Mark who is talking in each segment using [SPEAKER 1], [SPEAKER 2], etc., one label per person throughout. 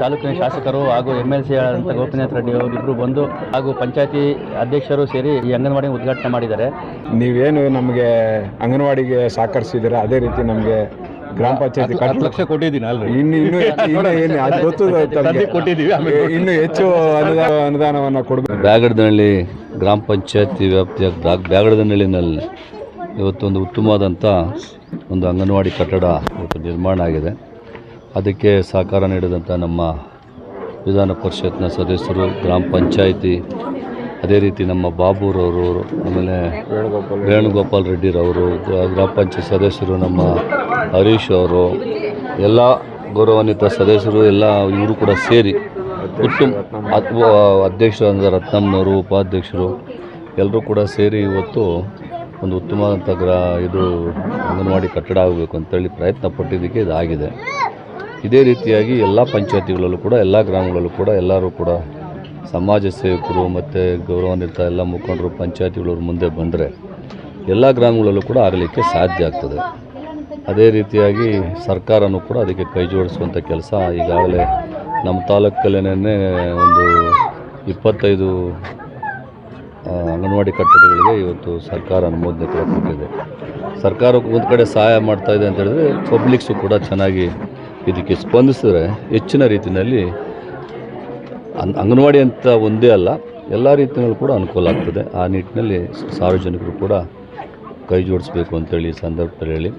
[SPEAKER 1] ತಾಲೂಕಿನ ಶಾಸಕರು ಹಾಗೂ ಎಂ ಎಲ್ ಸಿ ಆದಂಥ ಗೋಪಿನಾಥ್ ರೆಡ್ಡಿ ಅವರಿಬ್ಬರು ಬಂದು ಹಾಗೂ ಪಂಚಾಯತಿ ಅಧ್ಯಕ್ಷರು ಸೇರಿ ಈ ಅಂಗನವಾಡಿ ಉದ್ಘಾಟನೆ ಮಾಡಿದ್ದಾರೆ.
[SPEAKER 2] ನೀವೇನು ನಮಗೆ ಅಂಗನವಾಡಿಗೆ ಸಹಕರಿಸಿದ್ದೀರಾ? ಅದೇ ರೀತಿ ನಮಗೆ ಗ್ರಾಮ ಪಂಚಾಯತಿ
[SPEAKER 3] ಹತ್ತು ಲಕ್ಷ ಕೊಟ್ಟಿದ್ದೀನಿ ಆಲ್ರೆಡಿ
[SPEAKER 2] ಇನ್ನು ಇನ್ನು ಹೆಚ್ಚು- ಇನ್ನು ಏನು ಅದು ಗೊತ್ತು ತಮಗೆ.
[SPEAKER 3] ಕೊಟ್ಟಿದ್ದೀವಿ, ಆಮೇಲೆ
[SPEAKER 2] ಇನ್ನು ಹೆಚ್ಚು ಅನುದಾನ ಅನುದಾನವನ್ನು ಕೊಡಬೇಕು.
[SPEAKER 4] ಗ್ರಾಮ ಪಂಚಾಯತಿ ವ್ಯಾಪ್ತಿಯ ಬ್ಯಾಗ್- ಬ್ಯಾಗಡದನಹಳ್ಳಿನಲ್ಲಿ ಇವತ್ತೊಂದು ಉತ್ತಮವಾದಂಥ ಒಂದು ಅಂಗನವಾಡಿ ಕಟ್ಟಡ ಇವತ್ತು ನಿರ್ಮಾಣ ಆಗಿದೆ. ಅದಕ್ಕೆ ಸಹಕಾರ ನೀಡಿದಂಥ ನಮ್ಮ ವಿಧಾನ ಪರಿಷತ್ನ ಸದಸ್ಯರು, ಗ್ರಾಮ ಪಂಚಾಯಿತಿ, ಅದೇ ರೀತಿ ನಮ್ಮ ಬಾಬುರವರು, ಆಮೇಲೆ ವೇಣುಗೋಪಾಲ್ ರೆಡ್ಡಿರವರು ಗ್ರಾ- ಗ್ರಾಮ ಪಂಚಾಯತ್ ಸದಸ್ಯರು, ನಮ್ಮ ಹರೀಶ್ ಅವರು, ಎಲ್ಲ ಗೌರವಾನ್ವಿತ ಸದಸ್ಯರು, ಎಲ್ಲ ಇವರು ಕೂಡ ಸೇರಿ ಉತ್ತಮ ಅಧ್ಯಕ್ಷರು ಅಂದರೆ ರತ್ನಮ್ಮನವರು, ಉಪಾಧ್ಯಕ್ಷರು, ಎಲ್ಲರೂ ಕೂಡ ಸೇರಿ ಇವತ್ತು ಒಂದು ಉತ್ತಮವಾದಂಥ ಗ್ರಾ, ಇದು ಅಂಗನವಾಡಿ ಕಟ್ಟಡ ಆಗಬೇಕು ಅಂತೇಳಿ ಪ್ರಯತ್ನ ಪಟ್ಟಿದ್ದಕ್ಕೆ ಇದಾಗಿದೆ. ಇದೇ ರೀತಿಯಾಗಿ ಎಲ್ಲ ಪಂಚಾಯತಿಗಳಲ್ಲೂ ಕೂಡ, ಎಲ್ಲ ಗ್ರಾಮಗಳಲ್ಲೂ ಕೂಡ, ಎಲ್ಲರೂ ಕೂಡ ಸಮಾಜ ಸೇವಕರು ಮತ್ತು ಗೌರವಾನ್ವಿತ ಎಲ್ಲ ಮುಖಂಡರು, ಪಂಚಾಯತಿಗಳವ್ರ ಮುಂದೆ ಬಂದರೆ ಎಲ್ಲ ಗ್ರಾಮಗಳಲ್ಲೂ ಕೂಡ ಆಗಲಿಕ್ಕೆ ಸಾಧ್ಯ ಆಗ್ತದೆ. ಅದೇ ರೀತಿಯಾಗಿ ಸರ್ಕಾರನೂ ಕೂಡ ಅದಕ್ಕೆ ಕೈ ಜೋಡಿಸುವಂಥ ಕೆಲಸ ಈಗಾಗಲೇ ನಮ್ಮ ತಾಲೂಕಲ್ಲೇ ಒಂದು ಇಪ್ಪತ್ತೈದು ಅಂಗನವಾಡಿ ಕಟ್ಟಡಗಳಿಗೆ ಇವತ್ತು ಸರ್ಕಾರ ಅನುಮೋದನೆ ಕೂಡ ಕೊಟ್ಟಿದೆ. ಸರ್ಕಾರ ಒಂದು ಕಡೆ ಸಹಾಯ ಮಾಡ್ತಾಯಿದೆ ಅಂತ ಹೇಳಿದ್ರೆ ಪಬ್ಲಿಕ್ಸು ಕೂಡ ಚೆನ್ನಾಗಿ ಇದಕ್ಕೆ ಸ್ಪಂದಿಸಿದ್ರೆ ಹೆಚ್ಚಿನ ರೀತಿಯಲ್ಲಿ ಅನ್ ಅಂಗನವಾಡಿ ಅಂತ ಒಂದೇ ಅಲ್ಲ, ಎಲ್ಲ ರೀತಿಯಲ್ಲೂ ಕೂಡ ಅನುಕೂಲ ಆಗ್ತದೆ. ಆ ನಿಟ್ಟಿನಲ್ಲಿ ಸಾರ್ವಜನಿಕರು ಕೂಡ ಕೈ ಜೋಡಿಸ್ಬೇಕು ಅಂತೇಳಿ ಈ ಸಂದರ್ಭದಲ್ಲಿ ಹೇಳಿ,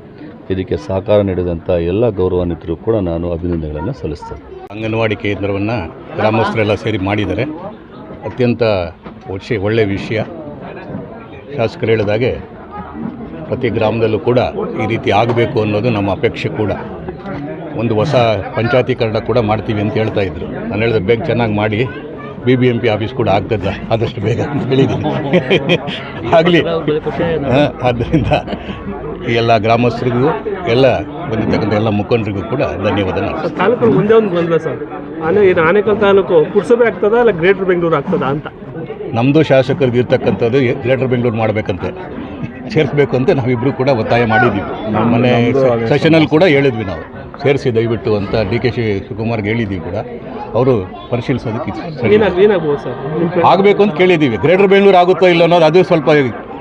[SPEAKER 4] ಇದಕ್ಕೆ ಸಹಕಾರ ನೀಡಿದಂಥ ಎಲ್ಲ ಗೌರವಾನ್ವಿತರು ಕೂಡ ನಾನು ಅಭಿನಂದನೆಗಳನ್ನು ಸಲ್ಲಿಸ್ತೇನೆ.
[SPEAKER 3] ಅಂಗನವಾಡಿ ಕೇಂದ್ರವನ್ನು ಗ್ರಾಮಸ್ಥರೆಲ್ಲ ಸೇರಿ ಮಾಡಿದ್ದಾರೆ ಅತ್ಯಂತ ಒಳ್ಳೆ ಒಳ್ಳೆಯ ವಿಷಯ. ಶಾಸಕರು ಹೇಳಿದಾಗೆ ಪ್ರತಿ ಗ್ರಾಮದಲ್ಲೂ ಕೂಡ ಈ ರೀತಿ ಆಗಬೇಕು ಅನ್ನೋದು ನಮ್ಮ ಅಪೇಕ್ಷೆ ಕೂಡ. ಒಂದು ಹೊಸ ಪಂಚಾಯತೀಕರಣ ಕೂಡ ಮಾಡ್ತೀವಿ ಅಂತ ಹೇಳ್ತಾ ಇದ್ರು. ನಾನು ಹೇಳಿದೆ ಬೇಗ ಚೆನ್ನಾಗಿ ಮಾಡಿ B B M P office ಕೂಡ ಆಗ್ತದೆ ಆದಷ್ಟು ಬೇಗ ಅಂತ ಹೇಳಿದ್ದೀನಿ. ಆಗಲಿ. ಆದ್ದರಿಂದ ಎಲ್ಲ ಗ್ರಾಮಸ್ಥರಿಗೂ ಎಲ್ಲ ಬಂದಿರ್ತಕ್ಕಂಥ ಎಲ್ಲ ಮುಖಂಡರಿಗೂ ಕೂಡ ಧನ್ಯವಾದ
[SPEAKER 5] ತಾಲೂಕು ಮುಂದೆ ಒಂದು ಗೊಂದಲ ಸರ್. ಆನೆ ಇದು ಆನೇಕಲ್ ತಾಲೂಕು ಪುರಸಭೆ ಆಗ್ತದಾ ಅಲ್ಲ ಗ್ರೇಟರ್ ಬೆಂಗಳೂರು ಆಗ್ತದಾ ಅಂತ?
[SPEAKER 3] ನಮ್ಮದು ಶಾಸಕರಿಗೆ ಇರ್ತಕ್ಕಂಥದ್ದು ಗ್ರೇಟರ್ ಬೆಂಗಳೂರು ಮಾಡಬೇಕಂತೆ. ಸೇರಿಸ್ಬೇಕು ಅಂತ ನಾವಿಬ್ಬರು ಕೂಡ ಒತ್ತಾಯ ಮಾಡಿದ್ದೀವಿ. ನಮ್ಮ ಮನೆ ಸೆಷನಲ್ಲಿ ಕೂಡ ಹೇಳಿದ್ವಿ ನಾವು. ಸೇರಿಸಿ ದಯವಿಟ್ಟು ಅಂತ ಡಿ ಕೆ ಶಿ ಶಿವಕುಮಾರ್ಗೆ ಹೇಳಿದ್ದೀವಿ ಕೂಡ. ಅವರು ಪರಿಶೀಲಿಸೋದಕ್ಕೆ ಆಗಬೇಕು ಅಂತ ಕೇಳಿದ್ದೀವಿ. ಗ್ರೇಟರ್ ಬೆಂಗಳೂರು ಆಗುತ್ತೋ ಇಲ್ಲ ಅನ್ನೋದು ಅದು ಸ್ವಲ್ಪ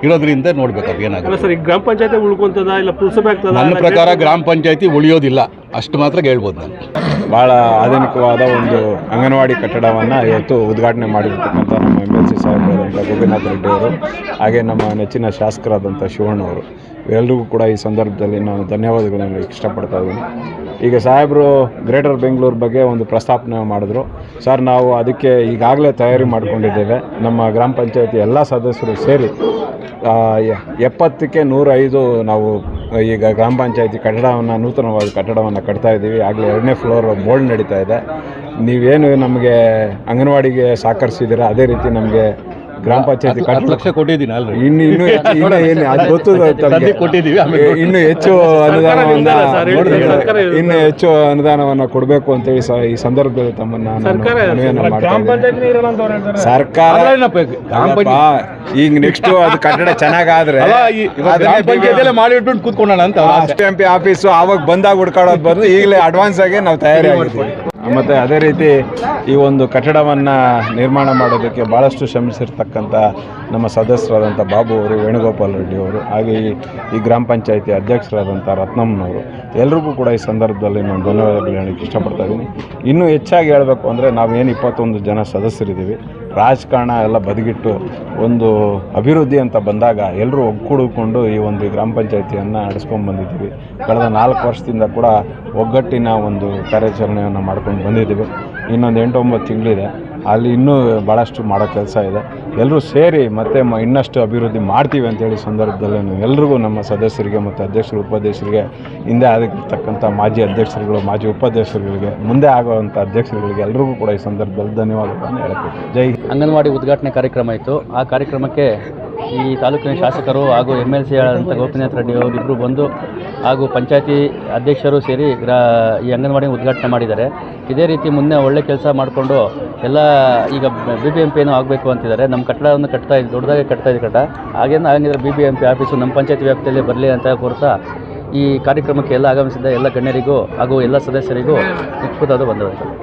[SPEAKER 3] ಇರೋದ್ರಿಂದ ನೋಡ್ಬೇಕು ಅದು ಏನಾಗುತ್ತೆ.
[SPEAKER 5] ಸರ್ ಈಗ ಗ್ರಾಮ ಪಂಚಾಯತಿ ಉಳ್ಕೊಂತದ ಇಲ್ಲ ಪುರಸಭೆ ಆಗ್ತದ?
[SPEAKER 3] ನನ್ನ ಪ್ರಕಾರ ಗ್ರಾಮ ಪಂಚಾಯತಿ ಉಳಿಯೋದಿಲ್ಲ. ಅಷ್ಟು ಮಾತ್ರ ಹೇಳ್ಬೋದು ನಾನು.
[SPEAKER 2] ಭಾಳ ಆಧುನಿಕವಾದ ಒಂದು ಅಂಗನವಾಡಿ ಕಟ್ಟಡವನ್ನು ಇವತ್ತು ಉದ್ಘಾಟನೆ ಮಾಡಿರ್ತಕ್ಕಂಥ ನಮ್ಮ ಎಂ ಎಲ್ ಸಿ ಸಾಹೇಬ್ ಗೋಪಿನಾಥ್ ರೆಡ್ಡಿ ಅವರು ಹಾಗೆ ನಮ್ಮ ನೆಚ್ಚಿನ ಶಾಸಕರಾದಂಥ ಶಿವಣ್ಣ ಅವರು ಎಲ್ಲರಿಗೂ ಕೂಡ ಈ ಸಂದರ್ಭದಲ್ಲಿ ನಾನು ಧನ್ಯವಾದಗಳನ್ನು ಇಷ್ಟಪಡ್ತಾ ಇದ್ದೀನಿ. ಈಗ ಸಾಹೇಬರು ಗ್ರೇಟರ್ ಬೆಂಗಳೂರು ಬಗ್ಗೆ ಒಂದು ಪ್ರಸ್ತಾಪನೆ ಮಾಡಿದ್ರು. ಸರ್, ನಾವು ಅದಕ್ಕೆ ಈಗಾಗಲೇ ತಯಾರಿ ಮಾಡಿಕೊಂಡಿದ್ದೇವೆ. ನಮ್ಮ ಗ್ರಾಮ ಪಂಚಾಯತಿ ಎಲ್ಲ ಸದಸ್ಯರು ಸೇರಿ ಎಪ್ಪತ್ತಕ್ಕೆ ನೂರೈದು ನಾವು ಈಗ ಗ್ರಾಮ ಪಂಚಾಯತಿ ಕಟ್ಟಡವನ್ನು, ನೂತನವಾದ ಕಟ್ಟಡವನ್ನು ಕಟ್ತಾ ಇದ್ದೀವಿ. ಆಗಲೇ ಎರಡನೇ ಫ್ಲೋರ್ ಬೋಲ್ಡ್ ನಡೀತಾ ಇದೆ. ನೀವೇನು ನಮಗೆ ಅಂಗನವಾಡಿಗೆ ಸಹಕರಿಸಿದ್ದೀರಾ? ಅದೇ ರೀತಿ ನಮಗೆ ಗ್ರಾಮ ಪಂಚಾಯತಿ
[SPEAKER 3] ಲಕ್ಷ ಕೊಟ್ಟಿದ್ದೀನಿ
[SPEAKER 2] ಇನ್ನು ಇನ್ನೂ ಹೆಚ್ಚು ಇನ್ನು ಏನು ಅದು ಗೊತ್ತು ತಮಗೆ.
[SPEAKER 3] ಸದ್ಯಕ್ಕೆ ಕೊಟ್ಟಿದ್ದೀವಿ,
[SPEAKER 2] ಇನ್ನು ಹೆಚ್ಚು ಅನುದಾನವನ್ನ ಇನ್ನು ಹೆಚ್ಚು ಅನುದಾನವನ್ನು ಕೊಡಬೇಕು ಅಂತೇಳಿ ಸ ಈ ಸಂದರ್ಭದಲ್ಲಿ ತಮ್ಮನ್ನ ನಾನು
[SPEAKER 5] ಸರ್ಕಾರ
[SPEAKER 2] ಈಗ ನೆಕ್ಸ್ಟ್ ಅದು ಕಟ್ಟಡ ಚೆನ್ನಾಗಾದ್ರೆ
[SPEAKER 3] ಅಲ್ಲ ಈ ಗ್ರಾಮ ಪಂಚಾಯತಿಯಲ್ಲೇ ಮಾಡಿಟ್ಬಿಟ್ಟು ಅಂತ ಆಸೆ.
[SPEAKER 2] ಅಷ್ಟೇ ಎಂ ಪಿ ಆಫೀಸು ಆವಾಗ ಬಂದಾಗ ಹುಡ್ಕಾಡೋದು ಬಂದು ಈಗಲೇ ಅಡ್ವಾನ್ಸ್ ಆಗಿ ನಾವು ತಯಾರಿ ಮತ್ತು ಅದೇ ರೀತಿ ಈ ಒಂದು ಕಟ್ಟಡವನ್ನು ನಿರ್ಮಾಣ ಮಾಡೋದಕ್ಕೆ ಭಾಳಷ್ಟು ಶ್ರಮಿಸಿರ್ತಕ್ಕಂಥ ನಮ್ಮ ಸದಸ್ಯರಾದಂಥ ಬಾಬು ಅವರು, ವೇಣುಗೋಪಾಲ್ ರೆಡ್ಡಿ ಅವರು, ಹಾಗೆ ಈ ಗ್ರಾಮ ಪಂಚಾಯಿತಿ ಅಧ್ಯಕ್ಷರಾದಂಥ ರತ್ನಮ್ಮನವರು, ಎಲ್ರಿಗೂ ಕೂಡ ಈ ಸಂದರ್ಭದಲ್ಲಿ ನಾನು ಧನ್ಯವಾದಗಳು ಹೇಳಕ್ಕೆ ಇಷ್ಟಪಡ್ತಾ ಇದ್ದೀನಿ. ಇನ್ನೂ ಹೆಚ್ಚಾಗಿ ಹೇಳಬೇಕು ಅಂದರೆ ನಾವೇನು ಇಪ್ಪತ್ತೊಂದು ಜನ ಸದಸ್ಯರಿದ್ದೀವಿ. ರಾಜಕಾರಣ ಎಲ್ಲ ಬದಿಗಿಟ್ಟು ಒಂದು ಅಭಿವೃದ್ಧಿ ಅಂತ ಬಂದಾಗ ಎಲ್ಲರೂ ಒಗ್ಗೂಡಿಕೊಂಡು ಈ ಒಂದು ಗ್ರಾಮ ಪಂಚಾಯಿತಿಯನ್ನು ನಡೆಸ್ಕೊಂಡು ಬಂದಿದ್ದೀವಿ. ಕಳೆದ ನಾಲ್ಕು ವರ್ಷದಿಂದ ಕೂಡ ಒಗ್ಗಟ್ಟಿನ ಒಂದು ಕಾರ್ಯಾಚರಣೆಯನ್ನು ಮಾಡ್ಕೊಂಡು ಬಂದಿದ್ದೀವಿ. ಇನ್ನೊಂದು ಎಂಟು ಒಂಬತ್ತು ತಿಂಗಳಿದೆ. ಅಲ್ಲಿ ಇನ್ನೂ ಭಾಳಷ್ಟು ಮಾಡೋ ಕೆಲಸ ಇದೆ. ಎಲ್ಲರೂ ಸೇರಿ ಮತ್ತೆ ಮ ಇನ್ನಷ್ಟು ಅಭಿವೃದ್ಧಿ ಮಾಡ್ತೀವಿ ಅಂತೇಳಿ ಸಂದರ್ಭದಲ್ಲಿ ಎಲ್ರಿಗೂ ನಮ್ಮ ಸದಸ್ಯರಿಗೆ ಮತ್ತು ಅಧ್ಯಕ್ಷರು, ಉಪಾಧ್ಯಕ್ಷರಿಗೆ, ಹಿಂದೆ ಆಗಿರ್ತಕ್ಕಂಥ ಮಾಜಿ ಅಧ್ಯಕ್ಷರುಗಳು, ಮಾಜಿ ಉಪಾಧ್ಯಕ್ಷರುಗಳಿಗೆ, ಮುಂದೆ ಆಗುವಂಥ ಅಧ್ಯಕ್ಷರುಗಳಿಗೆ ಎಲ್ರಿಗೂ ಕೂಡ ಈ ಸಂದರ್ಭದಲ್ಲಿ ಧನ್ಯವಾದಗಳನ್ನು ಹೇಳ್ಬೇಕು ಜೈ
[SPEAKER 1] ಅಂಗನವಾಡಿ ಉದ್ಘಾಟನೆ ಕಾರ್ಯಕ್ರಮ ಇತ್ತು. ಆ ಕಾರ್ಯಕ್ರಮಕ್ಕೆ ಈ ತಾಲೂಕಿನ ಶಾಸಕರು ಹಾಗೂ ಎಂ ಎಲ್ ಸಿ ಆದಂಥ ಗೋಪಿನಾಥ್ ರೆಡ್ಡಿ ಅವರಿಬ್ಬರು ಬಂದು ಹಾಗೂ ಪಂಚಾಯತಿ ಅಧ್ಯಕ್ಷರು ಸೇರಿ ಗ್ರಾ, ಈ ಅಂಗನವಾಡಿ ಉದ್ಘಾಟನೆ ಮಾಡಿದ್ದಾರೆ. ಇದೇ ರೀತಿ ಮುಂದೆ ಒಳ್ಳೆ ಕೆಲಸ ಮಾಡಿಕೊಂಡು ಎಲ್ಲ ಈಗ ಬಿ ಬಿ ಎಂ ಪಿ ಏನೋ ಆಗಬೇಕು ಅಂತಿದ್ದಾರೆ. ನಮ್ಮ ಕಟ್ಟಡವನ್ನು ಕಟ್ತಾ ಇದ್ದು ದೊಡ್ಡದಾಗಿ ಕಟ್ತಾ ಇದೆ ಕಟ್ಟ. ಹಾಗೇನು ಹಾಗಿದ್ರೆ B B M P office ನಮ್ಮ ಪಂಚಾಯತಿ ವ್ಯಾಪ್ತಿಯಲ್ಲಿ ಬರಲಿ ಅಂತ ಕೋರ್ತಾ ಈ ಕಾರ್ಯಕ್ರಮಕ್ಕೆ ಎಲ್ಲ ಆಗಮಿಸಿದ ಎಲ್ಲ ಗಣ್ಯರಿಗೂ ಹಾಗೂ ಎಲ್ಲ ಸದಸ್ಯರಿಗೂ ಉತ್ಪುತವಾದ ಬಂದವರು